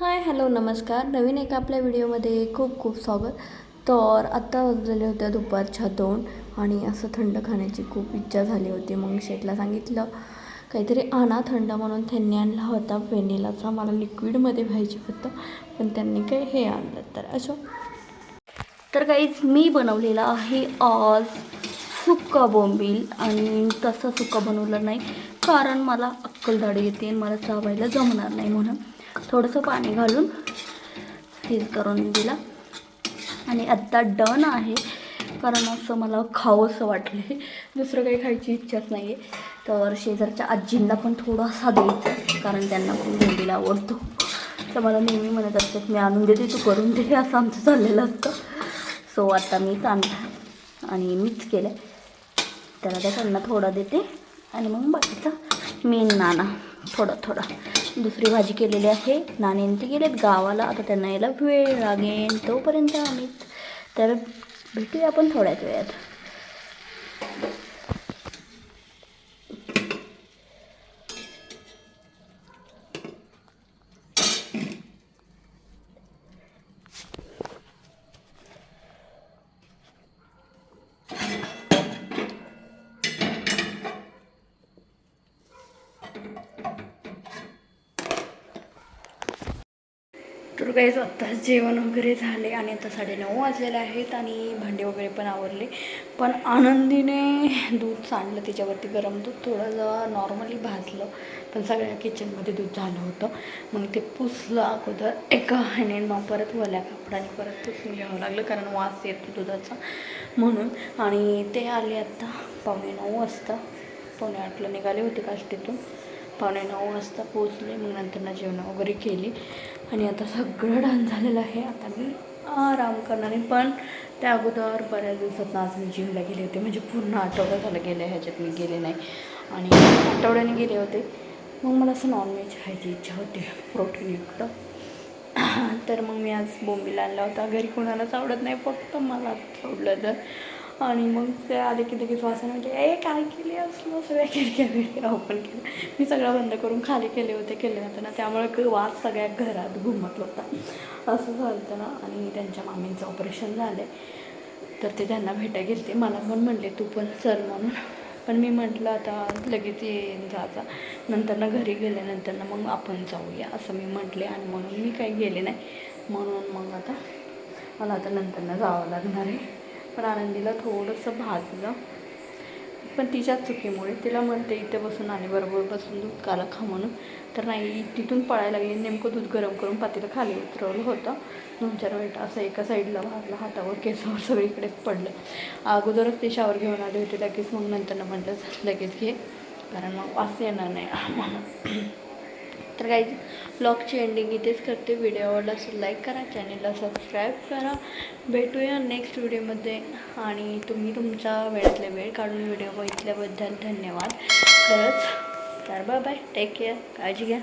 Hi hello नमस्कार. नवीन एका आपल्या व्हिडिओमध्ये खूप खूप स्वागत. तर आत्ता वाजलेले होत्या दुपारच्या दोन आणि असं थंड खाण्याची खूप इच्छा झाली होती. मग शेटला सांगितलं काहीतरी आणा थंड म्हणून. त्यांनी आणला होता व्हेनिलाचा. मला लिक्विडमध्ये पाहिजे होतं पण त्यांनी काही हे आणलं तर असं. तर काहीच मी बनवलेला आहे आज सुक्का बोंबील आणि तसा सुक्का बनवलं नाही कारण मला अक्कलदाडी येते आणि मला चावायला जमणार नाही म्हणून. थोडंसं पाणी घालून हे करून दिला. आणि आत्ता डन आहे. कारण असं मला खावंसं वाटले दुसरं काही खायची इच्छाच नाही आहे तर शेजारच्या आजींना पण थोडासा द्यायचा. कारण त्यांना पण भेंडीला आवडतो. तर मला नेहमी म्हणत असतात मी आणून देते तू करून दे. असं आमचं चाललेलं असतं. सो आता मीच आणला आणि मीच केलं त्याला त्या त्यांना थोडा देते. आणि मग बाकीचा मेन नाना थोडं थोडं. दुसरी भाजी केलेली आहे. नाणीने ते गेलेत गावाला. आता त्यांना यायला वेळ लागेल तोपर्यंत आम्ही तर भेटूया आपण थोड्याच वेळात. तर काही आत्ताच जेवण वगैरे झाले आणि आता साडेनऊ वाजलेले आहेत आणि भांडे वगैरे पण आवरले. पण आनंदीने दूध सांडलं त्याच्यावरती गरम दूध थोडंसं नॉर्मली भाजलं. पण सगळ्या किचनमध्ये दूध झालं होतं. मग ते पुसलं अगोदर एका ह्याने मग परत वल्या कापडाने परत पुसून घ्यावं लागलं कारण वास येतो दुधाचा म्हणून. आणि ते आले आत्ता पावणे नऊ वाजता. पावणे आठला निघाले होते काष्टीतून. पावणे नऊ वाजता पोचले मग नंतर ना जेवण वगैरे केली. आणि आता सगळं डान्स झालेलं आहे. आता मी आराम करणार आहे. पण त्या अगोदर बऱ्याच दिवसात आज मी जिमला गेले होते. म्हणजे पूर्ण आठवडा झालं गेले ह्याच्यात मी गेले नाही. आणि आठवड्याने गेले होते. मग मला असं नॉनव्हेज खायची इच्छा होती. प्रोटीनयुक्त तर मग मी आज बोंबील आणला होता. घरी कोणालाच आवडत नाही. फक्त मला आवडलं तर आणि मग ते आले की लगेच वासन म्हणजे ए काय केली असलं सगळ्या खिडक्या बिडक्या ओपन केलं मी सगळं बंद करून खाली केले होते केले नव्हते ना. त्यामुळे वास सगळ्या घरात घुमत होता. असं झालं ना. आणि त्यांच्या मामींचं ऑपरेशन झालं तर ते त्यांना भेटायला गेले ते मला पण म्हणले तू पण चल म्हणून. पण मी म्हटलं आता लगेच येईन जायचा नंतर ना घरी गेल्यानंतर ना मग आपण जाऊया. असं मी म्हटले. आणि म्हणून मी काही गेले नाही. म्हणून मग आता मला आता नंतर ना जावं लागणार आहे. पण आनंदीला थोडंसं भाजलं. पण तिच्याच चुकीमुळे तिला म्हणते इथे बसून आणि बरोबर बसून दूध काला खा म्हणून. तर नाही तिथून पळायला लागली नेमकं दूध गरम करून पातीला खाली उतरवलं होतं. दोन चार मिनिट असं एका साईडला भाजलं हातावर केसावर सगळीकडेच पडलं. अगोदरच ते शावर घेऊन आले होते लगेच. मग नंतर म्हटलं लगेच घे कारण मग वास येणार नाही. म्हणून तर काही ब्लॉगची एंडिंग इथेच करते. व्हिडिओ आवडला असेल लाईक करा. चॅनेलला सबस्क्राईब करा. भेटूया नेक्स्ट व्हिडिओमध्ये आणि तुम्ही तुमचा वेळातले वेळ काढून व्हिडिओ बघितल्याबद्दल धन्यवाद. खरंच तर बाय बाय टेक केअर काळजी घ्या.